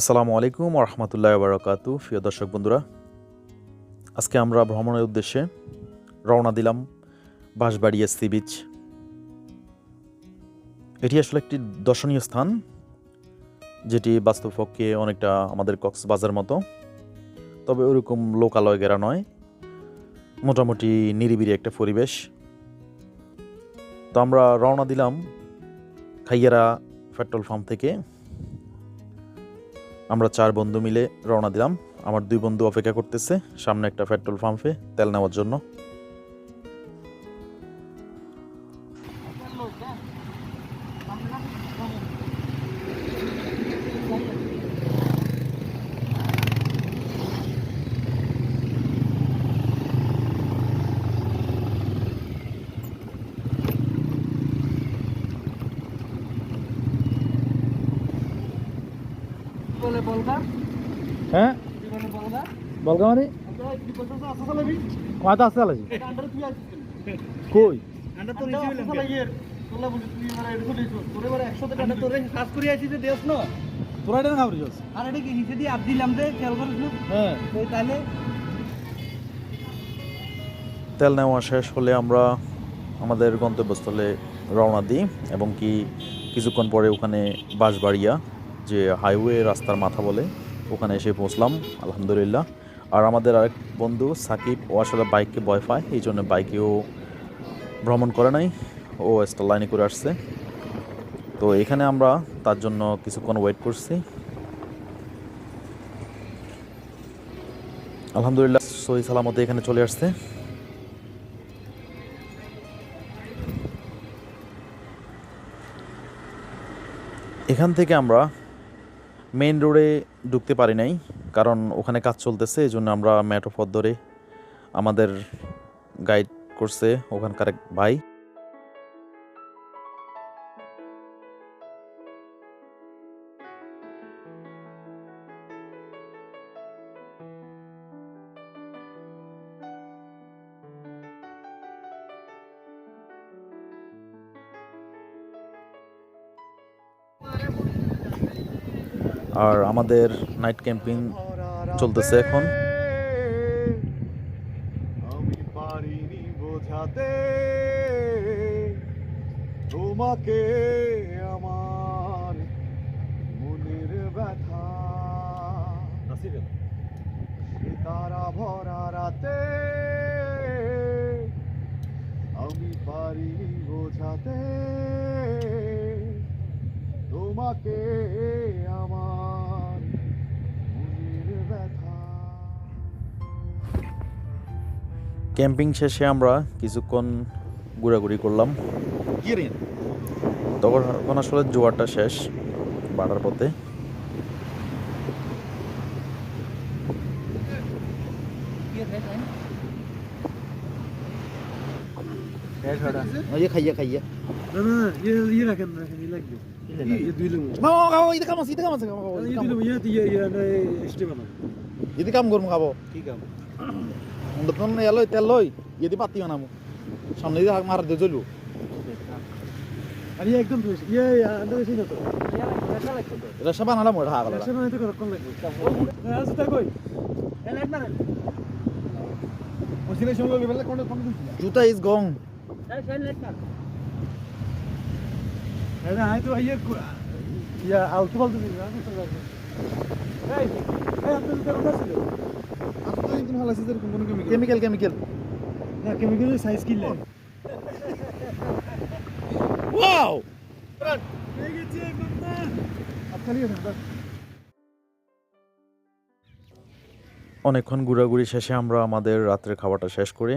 আসসালামু আলাইকুম রহমতুল্লাহ বারকাতু। প্রিয় দর্শক বন্ধুরা, আজকে আমরা ভ্রমণের উদ্দেশ্যে রওনা দিলাম বাঁশবাড়িয়া সি বিচ। এটি আসলে একটি দর্শনীয় স্থান, যেটি বাস্তবপক্ষে অনেকটা আমাদের কক্সবাজার মতো, তবে ওরকম লোকালয় গেরা নয়, মোটামুটি নিরিবিরি একটা পরিবেশ। তো আমরা রওনা দিলাম খাইয়ারা পেট্রোল পাম্প থেকে। আমরা চার বন্ধু মিলে রওনা দিলাম। আমার দুই বন্ধু অপেক্ষা করতেছে সামনে একটা পেট্রোল পাম্পে তেল নেওয়ার জন্য। বলে হ্যাঁ? কি বলে বলবা? বলগা মানে? আমরা কি বলছো আসা চালাবি কয়টা আছে আলাজি এটা আন্ডার তুই আসছিস কই? আন্ডার তো নিচে হইলাম তোলা বলি তুই মানে এটা চলে তোরে মানে 100 টাকা তোরে কাজ করে আইছিস যে দেশ না? তোরা এটা খাবি জস আর এটা কি নিচে দিয়ে আপ দিলাম দে খেয়াল করিস না? হ্যাঁ। তো তাহলে তেল নেওয়া শেষ হলে আমরা আমাদের গন্তব্যস্থলে রওনা দিই এবং কি কিছুক্ষণ পরে ওখানে বাঁশবাড়িয়া যে হাইওয়ে রাস্তার মাথা বলে, ওখানে এসে পৌঁছলাম, আলহামদুলিল্লাহ। আর আমাদের আরেক বন্ধু সাকিব, ও আসলে বাইককে ভয় পায় এই জন্য বাইকেও ভ্রমণ করে নাই। ও স্টার লাইনে করে আসছে। তো এখানে আমরা তার জন্য কিছুক্ষণ ওয়েট করছি। আলহামদুলিল্লাহ, সহি সালামতে এখানে চলে আসছে। এখান থেকে আমরা মেইন রোডে ঢুকতে পারি নাই, কারণ ওখানে কাজ চলতেছে এই জন্য আমরা মেট্রো পথ ধরে আমাদের গাইড করছে ওখানকার এক ভাই। আর আমাদের নাইট ক্যাম্পিং চলতেছে এখন। তোমাকে আমার মনের ব্যথা। তারা ভরা রাতে আমি পারিনি বোঝাতে তোমাকে ক্যাম্পিং শেষে আমরা কিছুক্ষণ ঘোরাঘুরি করলাম। তখন আসলে জোয়ারটা শেষ বাড়ার পথে। ওই খাইয়া খাইয়া। না না রাখেন রাখেন লাগবে। দুই লুম মামা খাব ইতে কাম খাব ইয়ে ইয়ে ইয়ে কাম করব খাব। কি কাম? নতুন এলো তেল লই ইতে পাতি বানাবো সামনে দিয়ে মার দিয়ে চলবো আর একদম ফ্রেশ ইয়ে আন্ডার এসে না তো সব বানালাম ওটা হাগলা একশো নয় তো লাগবে। হ্যাঁ আছে তাই কই এ না ওসিলে সঙ্গে লেভেলে কোন কোন জুতা ইজ গং না আরে তো ইয়ে ইয়া আউট বল দিবি না কেমিক্যাল কেমিক্যাল না সাইজ কিনলে ওয়াও অনেকক্ষণ ঘোরাঘুরি শেষে আমরা আমাদের রাত্রের খাবারটা শেষ করে।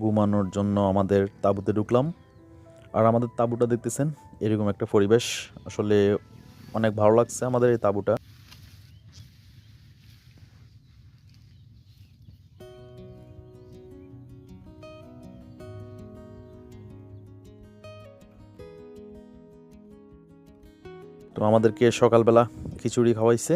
ঘুমানোর জন্য আমাদের তাঁবুতে ঢুকলাম। আর আমাদের তাঁবুটা দেখতেছেন এরকম একটা পরিবেশ। আসলে অনেক ভালো লাগছে আমাদের এই তাঁবুটা। তো আমাদেরকে সকালবেলা খিচুড়ি খাওয়াইছে।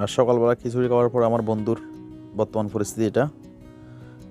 আর সকালবেলা খিচুড়ি খাওয়ার পর আমার বন্ধুর বর্তমান পরিস্থিতি এটা।